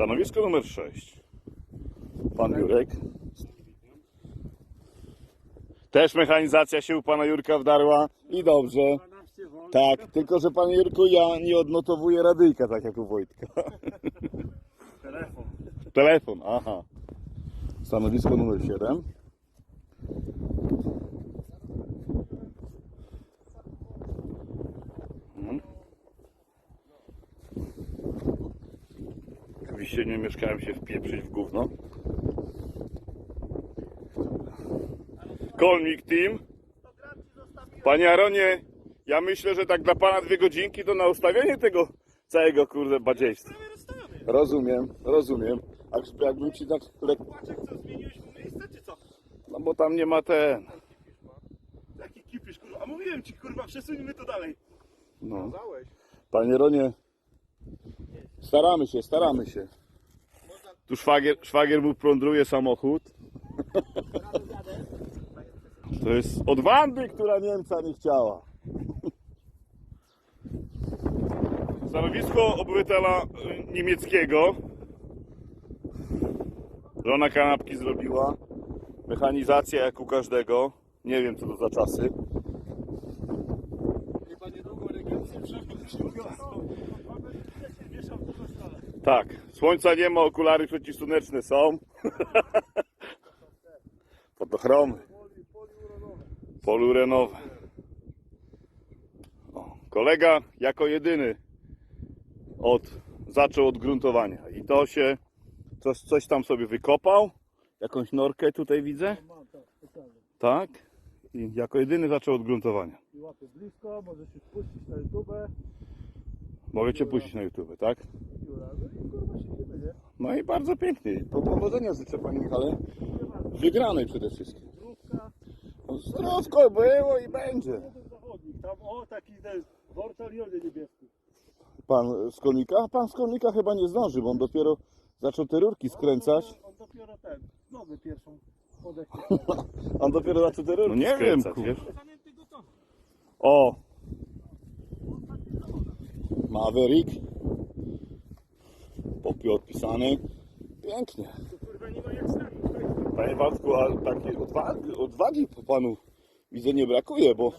Stanowisko numer 6. Pan Jurek. Też mechanizacja się u pana Jurka wdarła i dobrze. 12 V. Tak, tylko że panie Jurku ja nie odnotowuję radyjka tak jak u Wojtka. Telefon. Telefon, aha. Stanowisko numer 7. Oczywiście nie mieszkałem się wpieprzyć w gówno. Kolmik Team. Panie Aronie, ja myślę, że tak dla pana dwie godzinki to na ustawienie tego całego kurde badziejstwa. Rozumiem, rozumiem. A jakbym ci tak co? No bo tam nie ma ten. Jaki kipisz, kurwa? A mówiłem ci, kurwa, przesuńmy to dalej. No. Panie Ronie, staramy się, staramy się. Tu szwagier, szwagier mu prądruje samochód. To jest od Wandy, która Niemca nie chciała. Stanowisko obywatela y, niemieckiego. Żona kanapki zrobiła. Mechanizacja jak u każdego. Nie wiem co to za czasy. Chyba niedługo elegancję przewrócił. Tak, słońca nie ma, okulary przeciwsłoneczne są. Fotochromy. Polurenowe. O, kolega jako jedyny od, zaczął od gruntowania. I to się coś, coś tam sobie wykopał. Jakąś norkę tutaj widzę. Tak. I jako jedyny zaczął od gruntowania. I łapię blisko, możesz się spuścić na YouTube. Mogę cię puścić na YouTube, tak? No i kurwa się nie nie? No i bardzo pięknie. To powodzenia życzę Panie Michale. Wygranej przede wszystkim. Zdrówka. Zdrowko było i będzie. Jeden. Tam, o, taki ten Wortalionie niebieski. Pan z konika? Pan z konika chyba nie zdąży, bo on dopiero zaczął te rurki skręcać. On, dopiero ten, nogę pierwszą podechce. On dopiero zaczął te rurki no nie skręcać, wiem, wiesz? To. O! Maverick. Popio odpisany. Pięknie. To kurwa nie ma jak stać. Panie Waldku, a takiej odwagi, odwagi po panu widzę nie brakuje, bo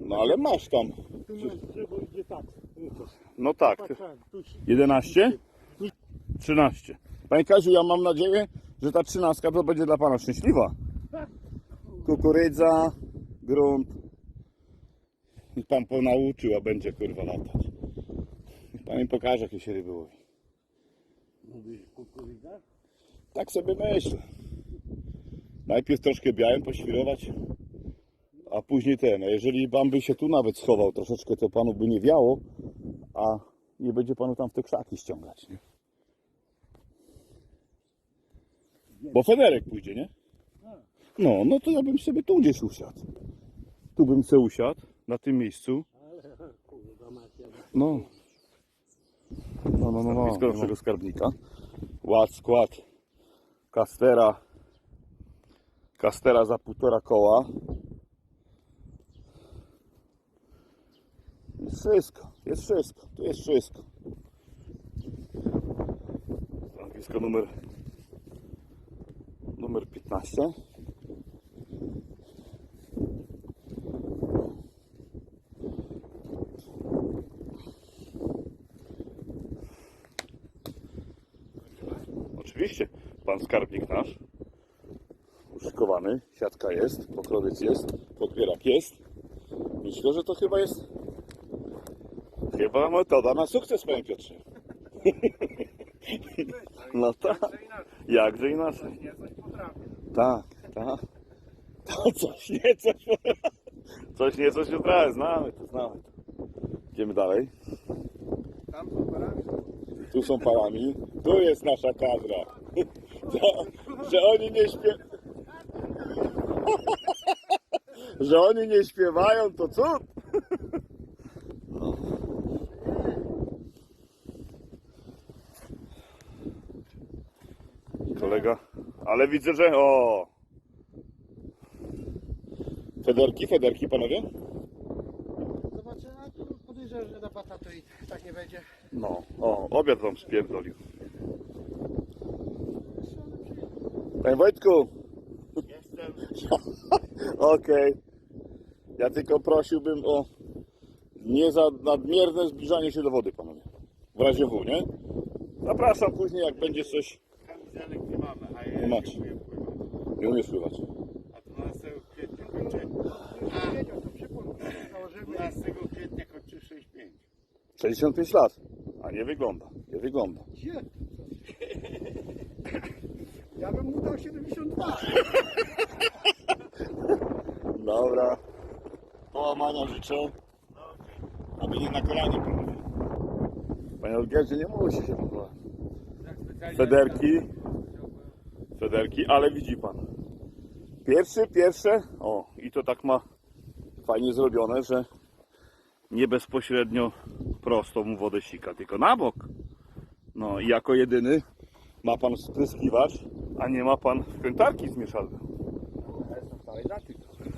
no ale masz tam. Tu masz drzewo idzie tak. No tak. Patrzałem, tu się 11? 13. Panie Kaziu, ja mam nadzieję, że ta trzynastka to będzie dla Pana szczęśliwa. Kukurydza, grunt. I Pan ponauczył, a będzie kurwa latać. Pan mi pokaże, jakie się ryby łowi. Mówisz kukurydza? Tak sobie myślę. Najpierw troszkę białym poświrować, a później ten. A jeżeli Pan by się tu nawet schował troszeczkę, to Panu by nie wiało, a nie będzie Panu tam w te krzaki ściągać. Nie? Bo Federek pójdzie, nie? No, no to ja bym sobie tu gdzieś usiadł. Tu bym sobie usiadł, na tym miejscu. Macie. No. No, no, no, no. Naszego skarbnika. Ład, skład. Kastera. Kastera za półtora koła. Jest wszystko, jest wszystko, tu jest wszystko. Stanowisko numer numer 15. Oczywiście, pan skarbnik nasz. Uszykowany, siatka jest, pokrowiec jest, podbierak jest. Myślę, że to chyba jest chyba metoda na sukces, panie Piotrze. No tak, jakże inaczej. Tak, tak. To coś nie, coś Coś nie, coś znamy to, znamy to. Idziemy dalej. Tam. Tu są parami. Tu jest nasza kadra. To, że oni nie śpiewają. że oni nie śpiewają, to cud. Kolega. Ale widzę, że. O! Federki, federki, panowie? A lata, to i tak nie będzie. No, o, obiad wam spierdolił. Panie Wojtku, Jestem. okej. Ja tylko prosiłbym o nie za nadmierne zbliżanie się do wody, panowie. W razie W, nie? Zapraszam później, jak będzie coś. Kamizelek nie mamy, a ja Nie umiem pływać. Nie umiesz pływać. A 12 kwietnia kończę. Założymy. 12 kwietnia kończy 6,5. 65 lat. A nie wygląda. Nie wygląda. Gdzie? Ja bym mu dał 72. Dobra. Połamania życzę. Aby nie na kolanie. Panie Olgierdzie, nie musi się pan. Federki. Federki, ale widzi pan. Pierwszy, pierwsze. O, i to tak ma fajnie zrobione, że nie bezpośrednio prosto mu wodę sika, tylko na bok. No i jako jedyny ma pan spryskiwacz, a nie ma pan wkrętarki zmieszalne. Stałej daty.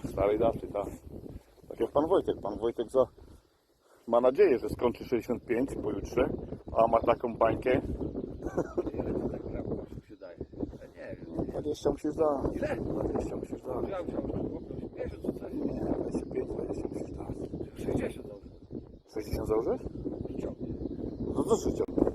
Starej daty, tak. Tak jak pan Wojtek. Pan Wojtek za... ma nadzieję, że skończy 65 pojutrze, a ma taką bańkę. Ile to tak się daje? Ja nie wiem. 20 musisz dać. Ile? 20 musisz dać. Ja musiałem chłopcy 50 czy coś. Nie, 25, 20 musisz dać. 60 dobrze. 60 założysz? No to 3 ciągle.